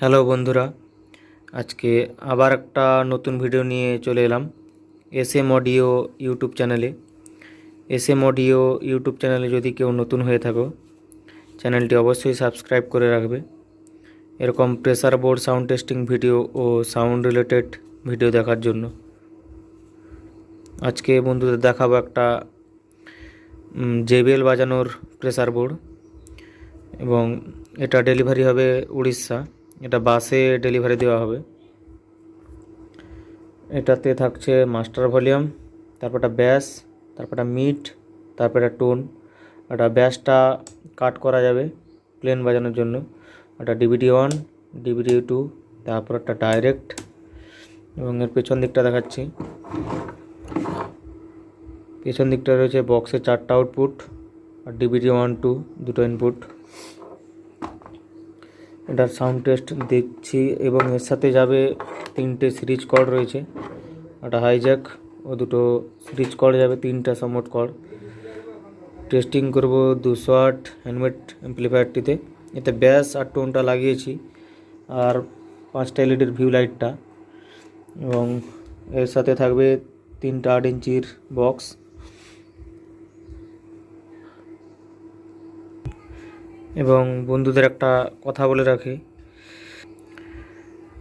Hello বন্ধুরা, আজকে আবার একটা নতুন ভিডিও নিয়ে চলে এলাম এস এম অডিও ইউটিউব চ্যানেলে। এস এম অডিও ইউটিউব চ্যানেলে যদি কেউ নতুন হয়ে থাকো, চ্যানেলটি অবশ্যই সাবস্ক্রাইব করে রাখবে। এরকম pressure board sound testing video ও সাউন্ড রিলেটেড ভিডিও দেখার জন্য। আজকে বন্ধুদের দেখাবো একটা জেবিএল বাজানোর প্রেসার বোর্ড এবং এটা ডেলিভারি হবে উড়িষ্যা। এটা বাসে ডেলিভারি দেওয়া হবে। এটাতে থাকছে মাস্টার ভলিউম তারপর একটা ব্যাস তারপর একটা মিট তারপর একটা টোন একটা ব্যাসটা কাট করা যাবে প্লেন বাজানোর জন্য। একটা ডিভিডি ওয়ান ডিভিডি টু তারপর একটা ডাইরেক্ট এবং এর পেছন দিকটা দেখাচ্ছি। পেছন দিকটা রয়েছে বক্সে চারটা আউটপুট আর ডিভিডি ওয়ান টু দুটো ইনপুট এটার সাউন্ড টেস্ট দেখছি এবং এর সাথে যাবে তিনটে সিরিজ কর্ড রয়েছে। একটা হাইজ্যাক ও দুটো সিরিজ কর্ড যাবে, তিনটা সামোট কর্ড টেস্টিং করব দুশো আট হ্যান্ডমেড অ্যাম্প্লিফায়ারটিতে এতে ব্যাস আর টোনটা লাগিয়েছি, আর পাঁচটা এলইডির ভিউ লাইটটা এবং এর সাথে থাকবে তিনটা আট ইঞ্চির বক্স এবং বন্ধুদের একটা কথা বলে রাখি।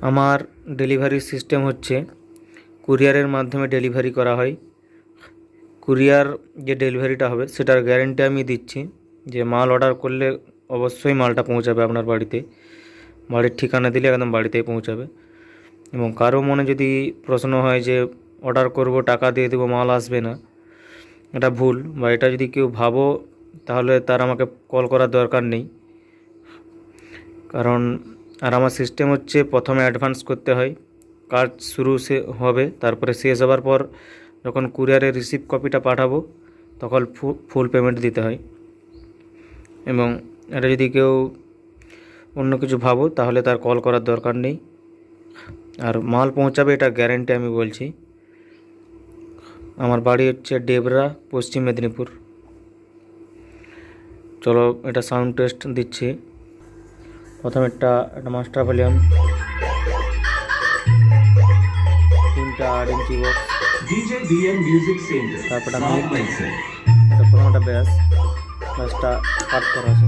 আমার ডেলিভারি সিস্টেম হচ্ছে, কুরিয়ারের মাধ্যমে ডেলিভারি করা হয়। কুরিয়ার যে ডেলিভারিটা হবে, সেটার গ্যারেন্টি আমি দিচ্ছি যে মাল অর্ডার করলে অবশ্যই মালটা পৌঁছাবে আপনার বাড়িতে। বাড়ির ঠিকানা দিলে একদম বাড়িতেই পৌঁছাবে। এবং কারও মনে যদি প্রশ্ন হয় যে অর্ডার করব, টাকা দিয়ে দেবো, মাল আসবে না, এটা ভুল। বা এটা যদি কেউ ভাবো তাহলে তার আমাকে কল করার দরকার নেই। কারণ আর আমার সিস্টেম হচ্ছে প্রথমে অ্যাডভান্স করতে হয়। কাজ শুরু সে হবে, তারপরে শেষ হওয়ার পর যখন কুরিয়ারে রিসিভ কপিটা পাঠাবো, তখন ফুল পেমেন্ট দিতে হয়। এবং এটা যদি কেউ অন্য কিছু ভাবো, তাহলে তার কল করার দরকার নেই। আর মাল পৌঁছাবে এটা গ্যারেন্টি আমি বলছি। আমার বাড়ি হচ্ছে ডেবরা, পশ্চিম মেদিনীপুর। চলো এটা সাউন্ড টেস্ট দিচ্ছি। প্রথমে একটা একটা মাস্টার ভলিউম তিনটা আট ইঞ্চি বক্স তারপর একটা ব্যাস ব্যাসটা কাট করা আছে।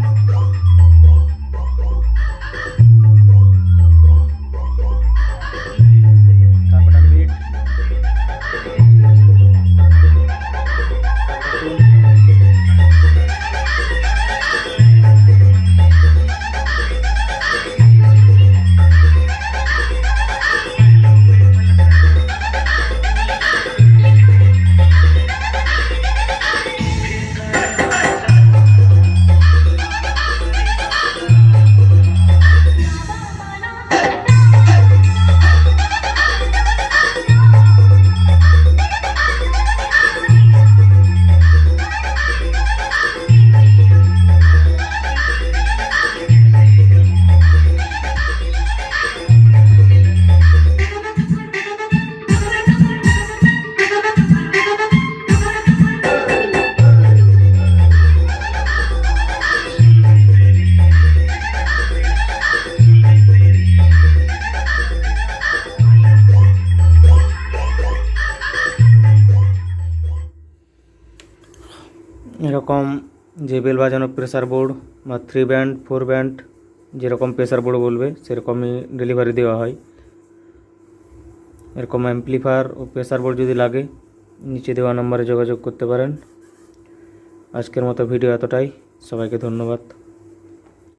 এরকম যে বেল বাজানো প্রেসার বোর্ড বা থ্রি ব্যান্ড ফোর ব্যান্ড যেরকম প্রেসার বোর্ড বলবে, সেরকমই ডেলিভারি দেওয়া হয়। এরকম অ্যাম্পলিফায়ার ও প্রেসার বোর্ড যদি লাগে, নিচে দেওয়া নম্বরে যোগাযোগ করতে পারেন। আজকের মতো ভিডিও এতটাই। সবাইকে ধন্যবাদ।